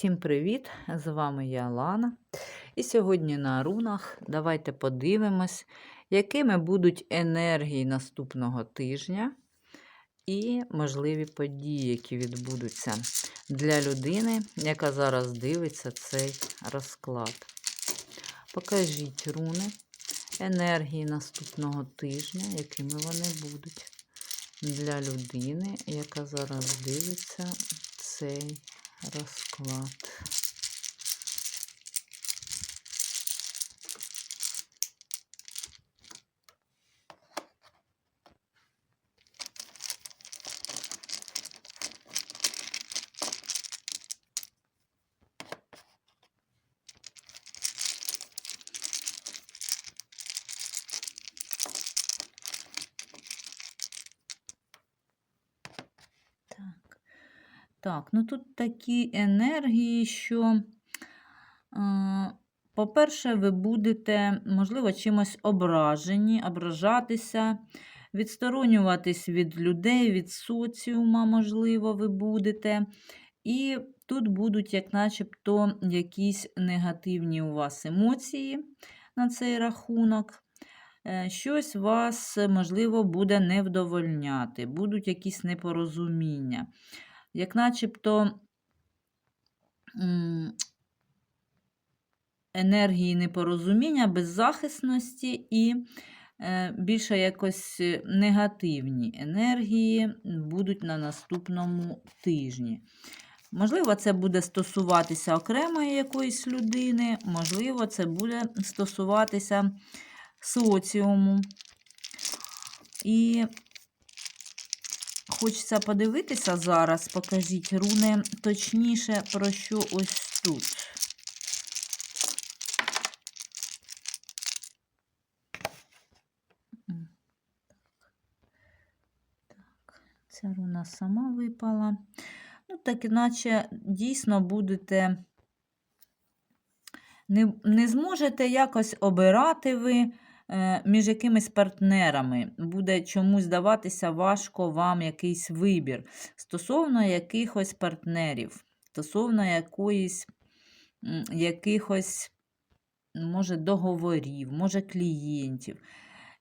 Всім привіт! З вами я Лана. І сьогодні на рунах давайте подивимось, якими будуть енергії наступного тижня і можливі події, які відбудуться для людини, яка зараз дивиться цей розклад. Покажіть руни енергії наступного тижня, якими вони будуть для людини, яка зараз дивиться цей розклад. Так. Так, ну тут такі енергії, що, по-перше, ви будете, можливо, чимось ображені, ображатися, відсторонюватись від людей, від соціума, можливо, ви будете. І тут будуть, як начебто, якісь негативні у вас емоції на цей рахунок. Е, Щось вас, можливо, буде не вдовольняти, будуть якісь непорозуміння як начебто енергії непорозуміння, беззахисності і е, більше якось негативні енергії будуть на наступному тижні. Можливо, це буде стосуватися окремої якоїсь людини, можливо, це буде стосуватися соціуму. І Хочеться подивитися зараз, покажіть руни точніше, про що ось тут. Так, ця руна сама випала. Ну, так іначе дійсно будете, не, не зможете якось обирати ви. Е, між якимись партнерами буде чомусь даватися важко вам якийсь вибір стосовно якихось партнерів, стосовно якоїсь, якихось, може, договорів, може, клієнтів.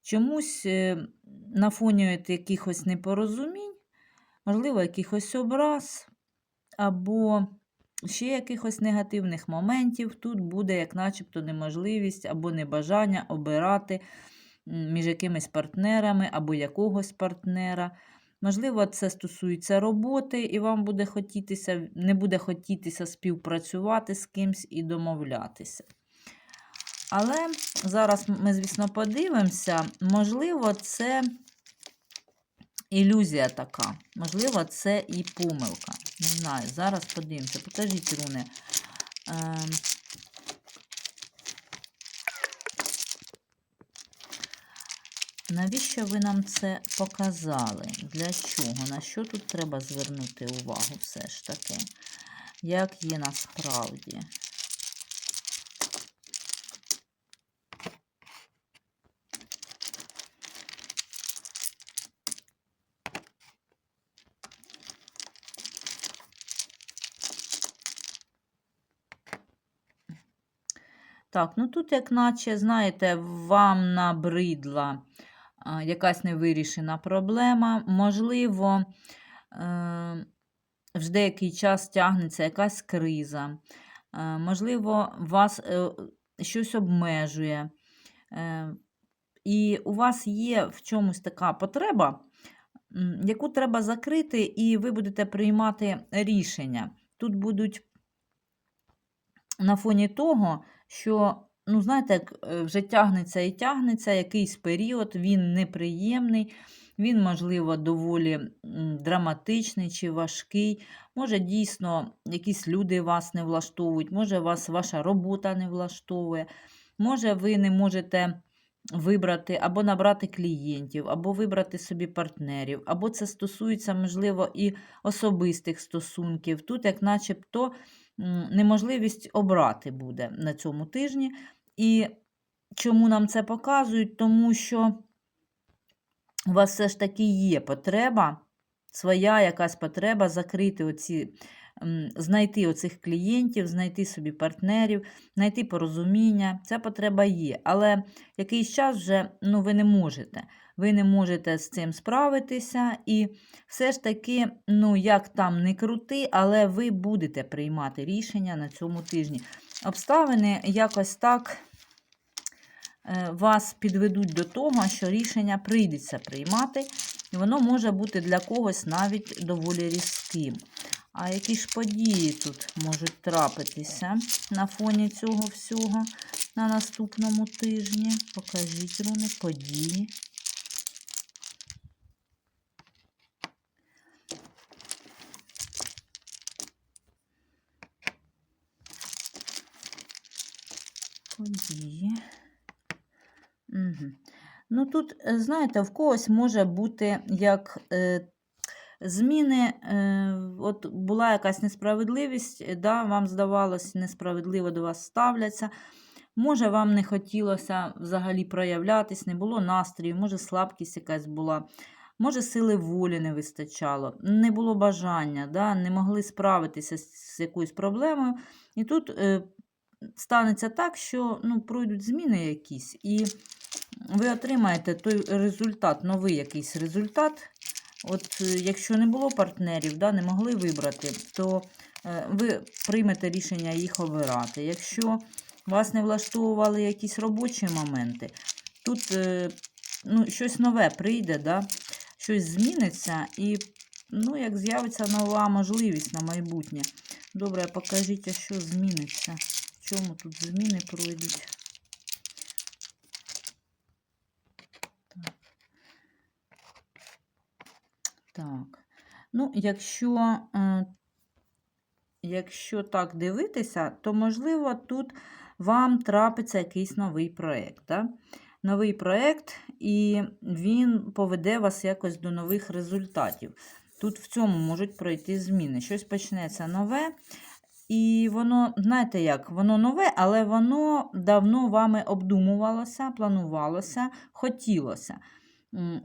Чомусь е, на якихось непорозумінь, можливо, якихось образ, або ще якихось негативних моментів, тут буде, як начебто, неможливість або небажання обирати між якимись партнерами або якогось партнера. Можливо, це стосується роботи, і вам буде хотітися, не буде хотітися співпрацювати з кимсь і домовлятися. Але зараз ми, звісно, подивимося, можливо, це ілюзія така, можливо, це і помилка. Не знаю, зараз подивимося. Покажіть руни. Ем... Навіщо ви нам це показали? Для чого? На що тут треба звернути увагу все ж таки? Як є насправді? Так, ну тут, як наче, знаєте, вам набридла якась невирішена проблема. Можливо, вже деякий час тягнеться якась криза. Е, можливо, вас е, щось обмежує. Е, і у вас є в чомусь така потреба, яку треба закрити, і ви будете приймати рішення. Тут будуть на фоні того, що, ну, знаєте, е, вже тягнеться і тягнеться якийсь період, він неприємний, він, можливо, доволі драматичний чи важкий. Може, дійсно, якісь люди вас не влаштовують, може, вас ваша робота не влаштовує, може, ви не можете. Вибрати або набрати клієнтів, або вибрати собі партнерів, або це стосується, можливо, і особистих стосунків. Тут, як начебто, неможливість обрати буде на цьому тижні. І чому нам це показують? Тому що у вас все ж таки є потреба, своя якась потреба закрити оці знайти оцих клієнтів, знайти собі партнерів, знайти порозуміння. Ця потреба є. Але якийсь час вже ну, ви не можете. Ви не можете з цим справитися, і все ж таки, ну як там не крути, але ви будете приймати рішення на цьому тижні. Обставини якось так е, вас підведуть до того, що рішення прийдеться приймати, і воно може бути для когось навіть доволі різким. А які ж події тут можуть трапитися на фоні цього всього на наступному тижні? Покажіть руни події. Події. Угу. Ну тут, е, знаєте, в когось може бути як е, зміни, е, от була якась несправедливість, е, да, вам здавалось, несправедливо до вас ставляться. Може, вам не хотілося взагалі проявлятись, не було настрою, може, слабкість якась була, може, сили волі не вистачало, не було бажання, да, не могли справитися з якоюсь проблемою. І тут е, станеться так, що ну, пройдуть зміни якісь, і ви отримаєте той результат, новий якийсь результат. От е, якщо не було партнерів, да, не могли вибрати, то е, ви приймете рішення їх обирати. Якщо вас не влаштовували якісь робочі моменти, тут е, ну, щось нове прийде, да, щось зміниться, і ну, як з'явиться нова можливість на майбутнє. Добре, покажіть, що зміниться. Чому тут зміни пройдуть? Так. Так. Ну, якщо, е, якщо так дивитися, то, можливо, тут вам трапиться якийсь новий проєкт. Да? Новий проєкт, і він поведе вас якось до нових результатів. Тут в цьому можуть пройти зміни. Щось почнеться нове. І воно, знаєте як, воно нове, але воно давно вами обдумувалося, планувалося, хотілося.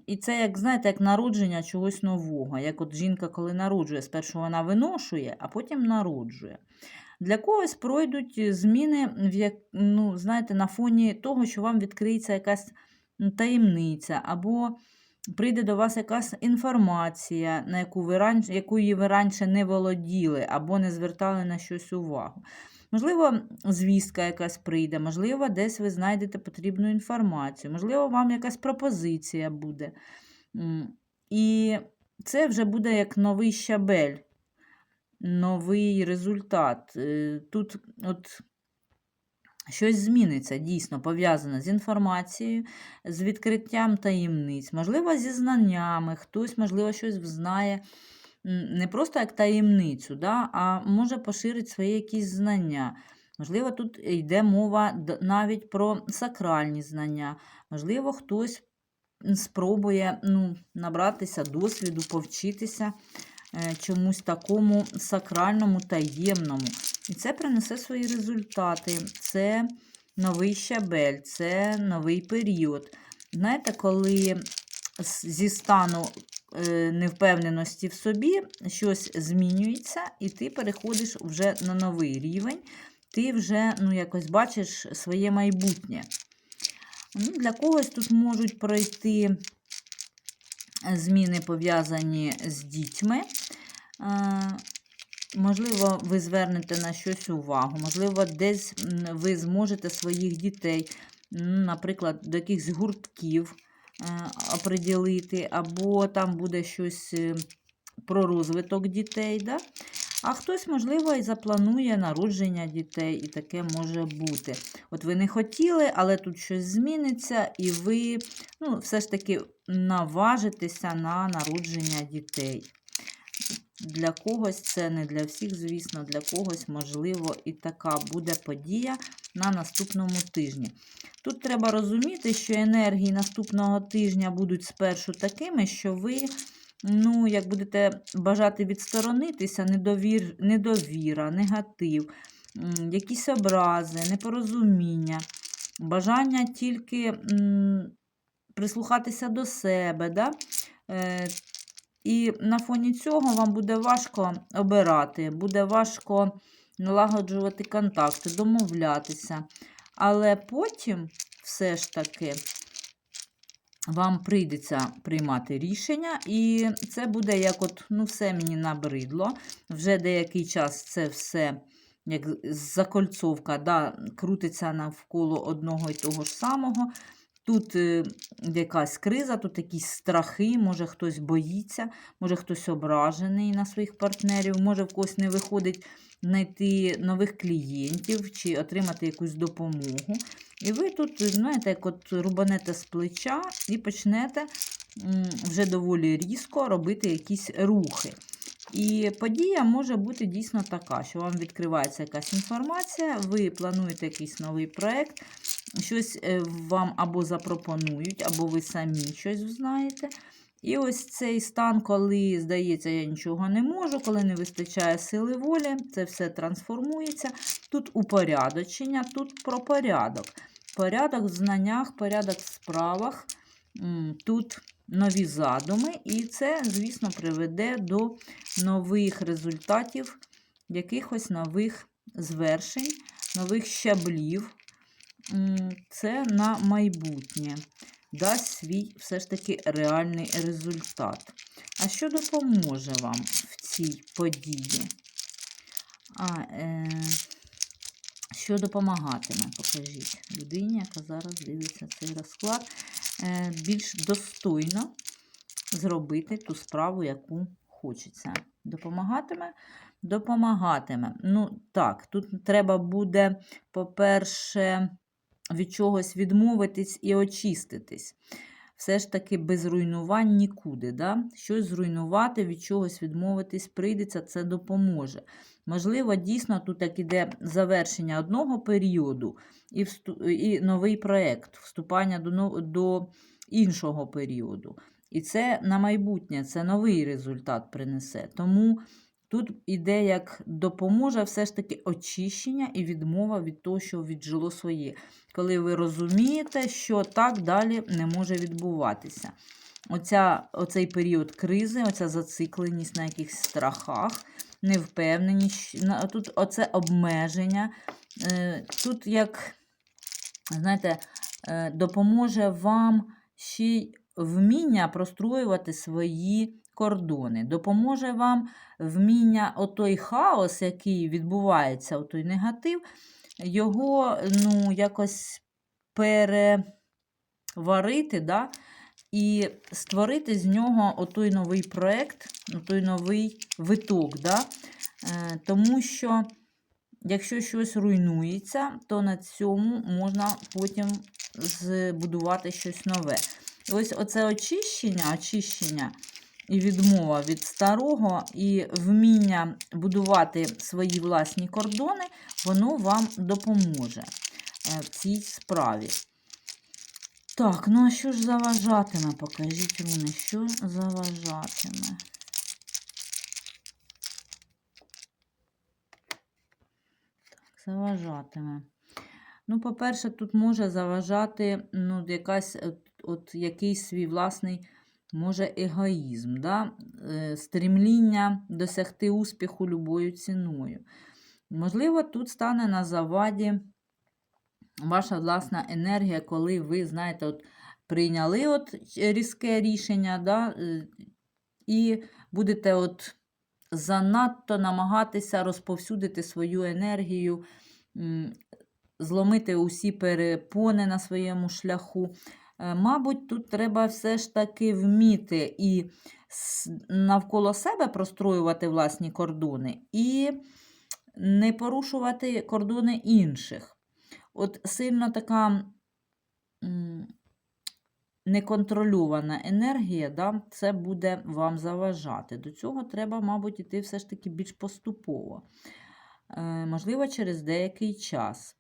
І це, як знаєте, як народження чогось нового. Як от жінка, коли народжує, спершу вона виношує, а потім народжує. Для когось пройдуть зміни, в ну, знаєте, на фоні того, що вам відкриється якась таємниця, або прийде до вас якась інформація, на яку ви раніше, якою ви раніше не володіли, або не звертали на щось увагу. Можливо, звістка якась прийде, можливо, десь ви знайдете потрібну інформацію, можливо, вам якась пропозиція буде. І це вже буде як новий щабель, новий результат. Е, Тут от щось зміниться, дійсно пов'язане з інформацією, з відкриттям таємниць, можливо, зі знаннями, хтось, можливо, щось знає не просто як таємницю, да, а може поширити свої якісь знання. Можливо, тут йде мова навіть про сакральні знання. Можливо, хтось спробує ну, набратися досвіду, повчитися е, чомусь такому сакральному, таємному. І це принесе свої результати. Це новий щабель, це новий період. Знаєте, коли зі стану е, невпевненості в собі щось змінюється, і ти переходиш вже на новий рівень, ти вже ну, якось бачиш своє майбутнє. Ну, Для когось тут можуть пройти зміни пов'язані з дітьми. Можливо, ви звернете на щось увагу, можливо, десь ви зможете своїх дітей, наприклад, до якихось гуртків е, оприділити, або там буде щось е, про розвиток дітей. Да? А хтось, можливо, і запланує народження дітей, і таке може бути. От ви не хотіли, але тут щось зміниться, і ви ну, все ж таки наважитеся на народження дітей. Для когось це не для всіх, звісно, для когось, можливо, і така буде подія на наступному тижні. Тут треба розуміти, що енергії наступного тижня будуть спершу такими, що ви, ну, як будете бажати відсторонитися, недовір, недовіра, негатив, якісь образи, непорозуміння, бажання тільки м, прислухатися до себе. Да? І на фоні цього вам буде важко обирати, буде важко налагоджувати контакти, домовлятися. Але потім все ж таки вам прийдеться приймати рішення, і це буде як от, ну, все мені набридло. Вже деякий час це все, як закольцовка, да, крутиться навколо одного і того ж самого. Тут е, якась криза, тут якісь страхи, може хтось боїться, може хтось ображений на своїх партнерів, може в когось не виходить знайти нових клієнтів чи отримати якусь допомогу. І ви тут, знаєте, як от рубанете з плеча і почнете вже доволі різко робити якісь рухи. І подія може бути дійсно така, що вам відкривається якась інформація, ви плануєте якийсь новий проєкт, щось е, вам або запропонують, або ви самі щось знаєте. І ось цей стан, коли, здається, я нічого не можу, коли не вистачає сили волі, це все трансформується. Тут упорядочення, тут про порядок. Порядок в знаннях, порядок в справах, тут нові задуми, і це, звісно, приведе до нових результатів, якихось нових звершень, нових щаблів. Це на майбутнє дасть свій все ж таки реальний результат. А що допоможе вам в цій події? А, е, Що допомагатиме, покажіть людині, яка зараз дивиться цей розклад, е, більш достойно зробити ту справу, яку хочеться. Допомагатиме? Допомагатиме. Ну, так, тут треба буде, по-перше, від чогось відмовитись і очиститись. Все ж таки без руйнувань нікуди. Да? Щось зруйнувати, від чогось відмовитись, прийдеться, це допоможе. Можливо, дійсно, тут так іде завершення одного періоду і вступ... і новий проєкт, вступання до, до іншого періоду. І це на майбутнє, це новий результат принесе. Тому Тут іде як допоможе все ж таки очищення і відмова від того, що віджило своє. Коли ви розумієте, що так далі не може відбуватися. Оця, Оцей період кризи, оця зацикленість на якихось страхах, невпевненість, тут оце обмеження. Е, тут, як, знаєте, е, допоможе вам ще й вміння простроювати свої кордони. Допоможе вам вміння отой хаос, який відбувається, отой негатив, його ну, якось переварити, да? і створити з нього отой новий проєкт, той новий виток. Да? Е, тому що, якщо щось руйнується, то на цьому можна потім збудувати щось нове. Ось оце очищення, очищення і відмова від старого, і вміння будувати свої власні кордони, воно вам допоможе е, в цій справі. Так, ну а що ж заважатиме? Покажіть руни, що заважатиме. Так, заважатиме. Ну, по-перше, тут може заважати ну, якась от, якийсь свій власний може егоїзм, да? Е, стремління досягти успіху любою ціною. Можливо, тут стане на заваді ваша власна енергія, коли ви, знаєте, от прийняли от різке рішення, да? Е, і будете от занадто намагатися розповсюдити свою енергію, зломити усі перепони на своєму шляху. Е, мабуть, тут треба все ж таки вміти і навколо себе простроювати власні кордони, і не порушувати кордони інших. От сильно така неконтрольована енергія, да, це буде вам заважати. До цього треба, мабуть, іти все ж таки більш поступово. Е, можливо, через деякий час.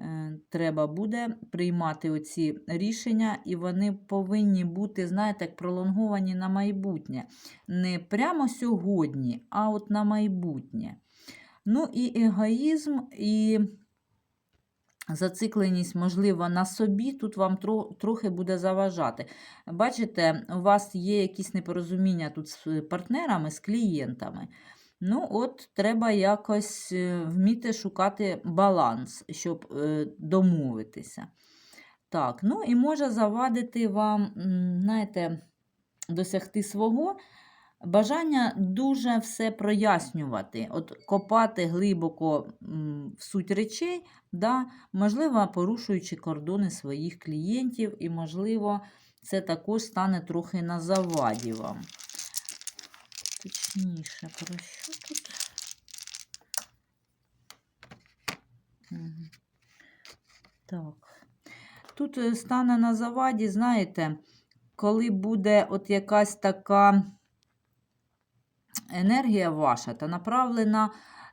Е, треба буде приймати оці рішення, і вони повинні бути, знаєте, пролонговані на майбутнє. Не прямо сьогодні, а от на майбутнє. Ну і егоїзм, і зацикленість, можливо, на собі, тут вам трохи буде заважати. Бачите, у вас є якісь непорозуміння тут з партнерами, з клієнтами. Ну, от треба якось е, вміти шукати баланс, щоб е, домовитися. Так, ну і може завадити вам, знаєте, досягти свого бажання дуже все прояснювати, от копати глибоко в суть речей, да, можливо, порушуючи кордони своїх клієнтів, і, можливо, це також стане трохи на заваді вам. Точніше, про що тут? Так. Тут е, стане на заваді, знаєте, коли буде от якась така енергія ваша, та направлена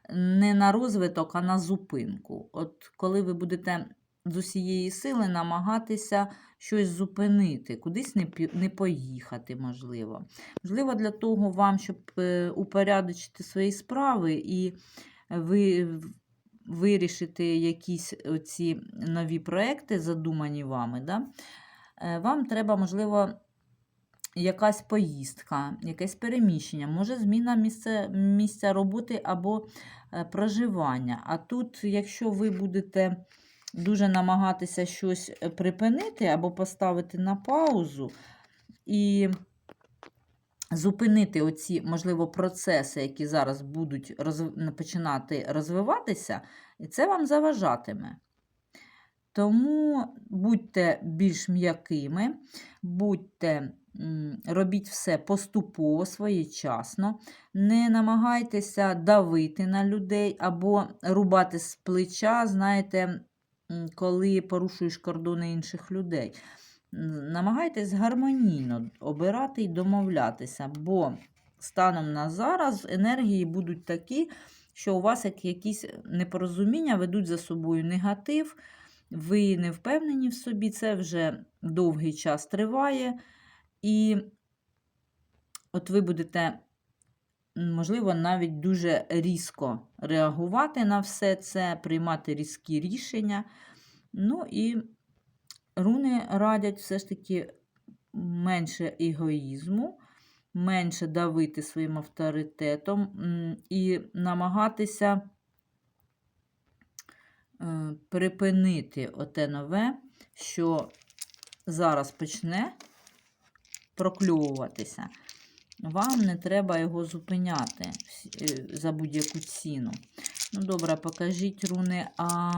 не на розвиток, а на зупинку. От коли ви будете з усієї сили намагатися щось зупинити, кудись не, не поїхати, можливо. Можливо, для того вам, щоб е, упорядочити свої справи і ви вирішити якісь оці нові проекти, задумані вами, да? е, вам треба, можливо, якась поїздка, якесь переміщення, може зміна місця, місця роботи або е, проживання. А тут, якщо ви будете дуже намагатися щось е, припинити або поставити на паузу і зупинити оці, можливо, процеси, які зараз будуть розв... починати розвиватися, і це вам заважатиме. Тому будьте більш м'якими, будьте, робіть все поступово, своєчасно, не намагайтеся давити на людей або рубати з плеча, знаєте, коли порушуєш кордони інших людей. Намагайтесь гармонійно обирати і домовлятися, бо станом на зараз енергії будуть такі, що у вас якісь непорозуміння ведуть за собою негатив ви не впевнені в собі, це вже довгий час триває, і от ви будете, можливо, навіть дуже різко реагувати на все це, приймати різкі рішення. Ну і руни радять все ж таки менше егоїзму, менше давити своїм авторитетом і намагатися е, припинити оте нове, що зараз почне прокльовуватися. Вам не треба його зупиняти е, за будь-яку ціну. Ну, добре, покажіть руни, а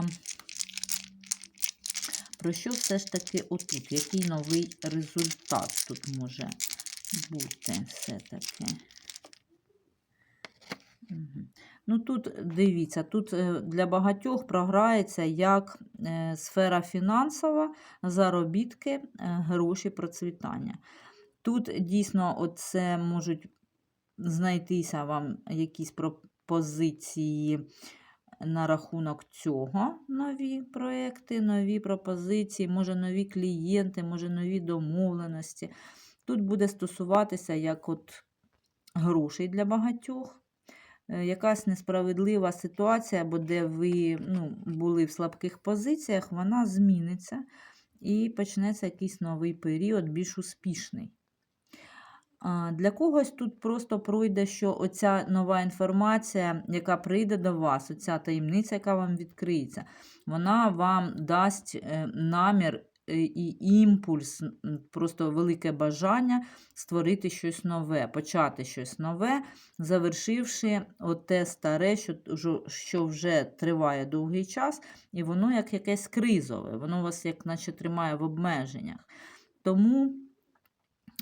про що все ж таки отут? Який новий результат тут може бути все-таки? Ну тут дивіться, тут е, для багатьох програється як е, сфера фінансова, заробітки, гроші, процвітання. Тут дійсно оце можуть знайтися вам якісь пропозиції на рахунок цього, нові проекти, нові пропозиції, може нові клієнти, може нові домовленості. Тут буде стосуватися як от грошей для багатьох е, якась несправедлива ситуація, або де ви ну, були в слабких позиціях, вона зміниться і почнеться якийсь новий період, більш успішний. Для когось тут просто пройде, що оця нова інформація, яка прийде до вас, оця таємниця, яка вам відкриється, вона вам дасть е, намір е, і імпульс, просто велике бажання створити щось нове, почати щось нове, завершивши оте старе, що вже триває довгий час, і воно як якесь кризове, воно вас як наче тримає в обмеженнях. Тому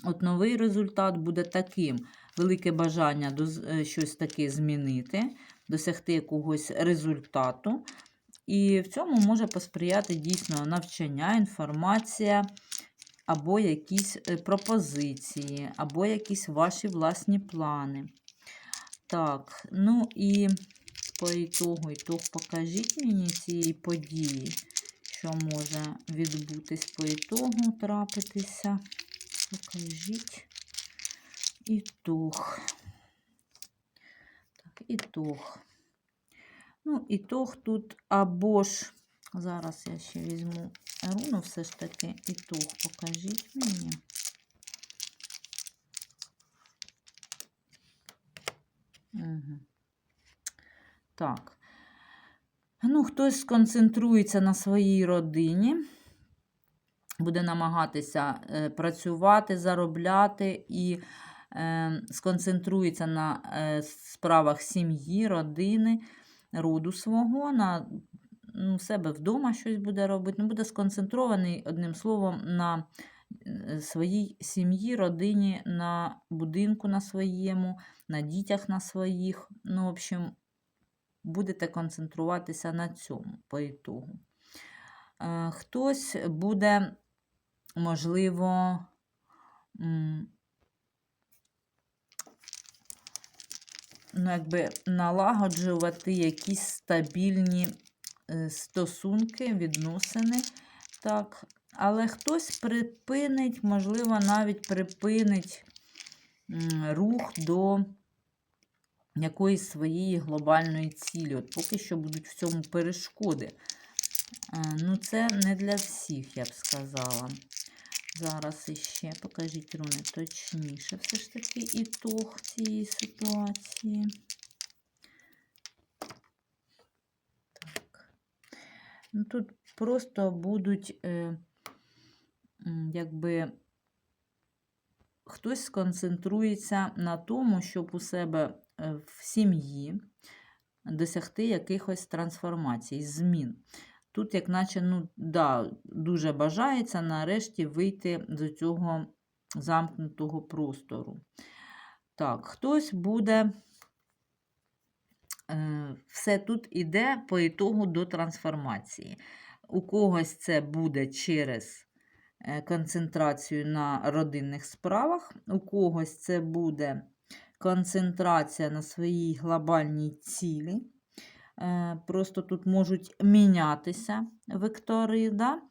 от новий результат буде таким: велике бажання е, щось таке змінити, досягти якогось результату. І в цьому може посприяти дійсно навчання, інформація, або якісь е, пропозиції, або якісь ваші власні плани. Так, ну і по ітогу, ітог покажіть мені цієї події, що може відбутись по ітогу, трапитися. Покажіть ітог. Так, ітог. Ну, ітог тут або ж Зараз я ще візьму руну все ж таки і тух покажіть мені. Угу. Так. Ну, хтось сконцентрується на своїй родині, буде намагатися е, працювати, заробляти і е, сконцентрується на е, справах сім'ї, родини, роду свого, на ну, себе вдома щось буде робити. Ну, буде сконцентрований, одним словом, на своїй сім'ї, родині, на будинку на своєму, на дітях на своїх. Ну, в общем, будете концентруватися на цьому по ітогу. Хтось буде, можливо, ну, якби налагоджувати якісь стабільні е, стосунки, відносини. Так. Але хтось припинить, можливо, навіть припинить рух до якоїсь своєї глобальної цілі. От поки що будуть в цьому перешкоди. Е, Ну, це не для всіх, я б сказала. Зараз іще покажіть руни точніше, все ж таки ітог цієї ситуації. Так. Ну, тут просто будуть, е, якби, хтось сконцентрується на тому, щоб у себе е, в сім'ї досягти якихось трансформацій, змін. Тут, як наче, ну, да, дуже бажається нарешті вийти з цього замкнутого простору. Так, хтось буде. е, Все тут іде по ітогу до трансформації. У когось це буде через е, концентрацію на родинних справах, у когось це буде концентрація на своїй глобальній цілі. Е, Просто тут можуть мінятися вектори. Да?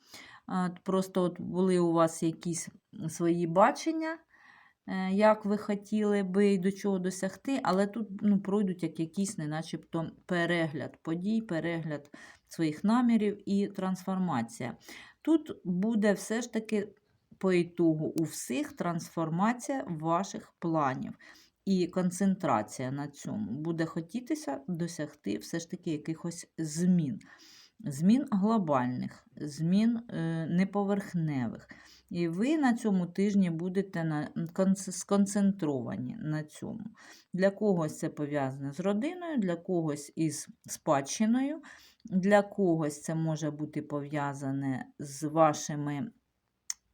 Е, Просто от були у вас якісь свої бачення, е, як ви хотіли би і до чого досягти, але тут ну, пройдуть як якийсь, не начебто, перегляд подій, перегляд своїх намірів і трансформація. Тут буде все ж таки по ітогу у всіх трансформація ваших планів і концентрація на цьому. Буде хотітися досягти все ж таки якихось змін. Змін глобальних, змін е, неповерхневих. І ви на цьому тижні будете сконцентровані на цьому. Для когось це пов'язане з родиною, для когось із спадщиною, для когось це може бути пов'язане з вашими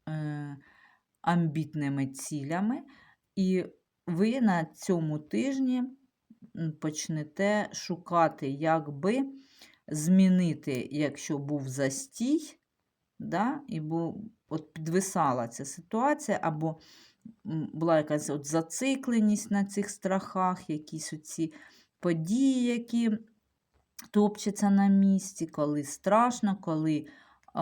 е, амбітними цілями. І ви на цьому тижні почнете шукати, як би змінити, якщо був застій, да, і був, от підвисала ця ситуація, або була якась от зацикленість на цих страхах, якісь оці події, які топчаться на місці, коли страшно, коли е,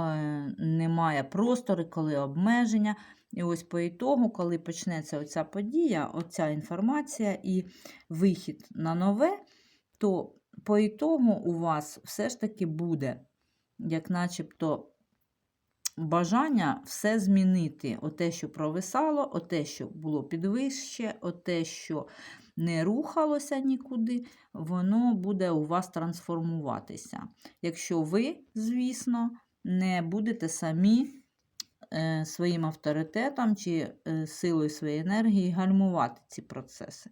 немає простору, коли обмеження. І ось по ітогу, коли почнеться оця подія, оця інформація і вихід на нове, то по ітогу у вас все ж таки буде, як начебто, бажання все змінити. Оте, що провисало, оте, що було підвище, оте, що не рухалося нікуди, воно буде у вас трансформуватися. Якщо ви, звісно, не будете самі своїм авторитетом чи е, силою своєї енергії гальмувати ці процеси,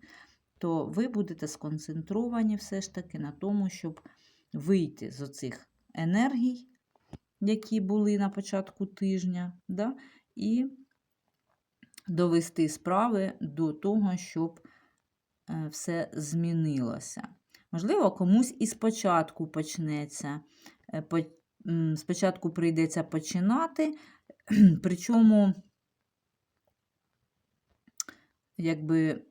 то ви будете сконцентровані все ж таки на тому, щоб вийти з оцих енергій, які були на початку тижня, да, і довести справи до того, щоб е, все змінилося. Можливо, комусь і спочатку почнеться, е, спочатку прийдеться починати, причому, якби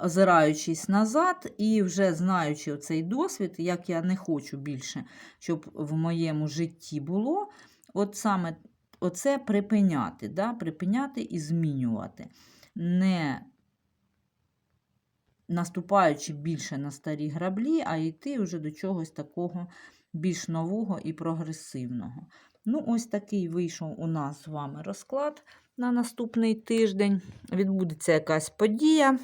озираючись назад і вже знаючи цей досвід, як я не хочу більше, щоб в моєму житті було, от саме оце припиняти, да? припиняти і змінювати. Не наступаючи більше на старі граблі, а йти вже до чогось такого більш нового і прогресивного. Ну, ось такий вийшов у нас з вами розклад на наступний тиждень. Відбудеться якась подія,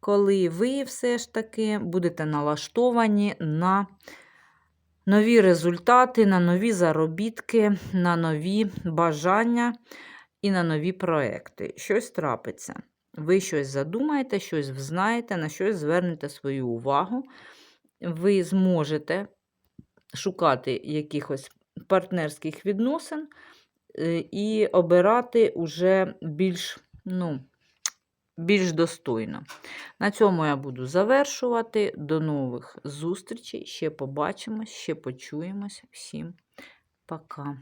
коли ви все ж таки будете налаштовані на нові результати, на нові заробітки, на нові бажання і на нові проекти. Щось трапиться. Ви щось задумаєте, щось взнаєте, на щось звернете свою увагу. Ви зможете шукати якихось партнерських відносин е, і обирати уже більш, ну, більш достойно. На цьому я буду завершувати. До нових зустрічей. Ще побачимось, ще почуємось. Всім пока.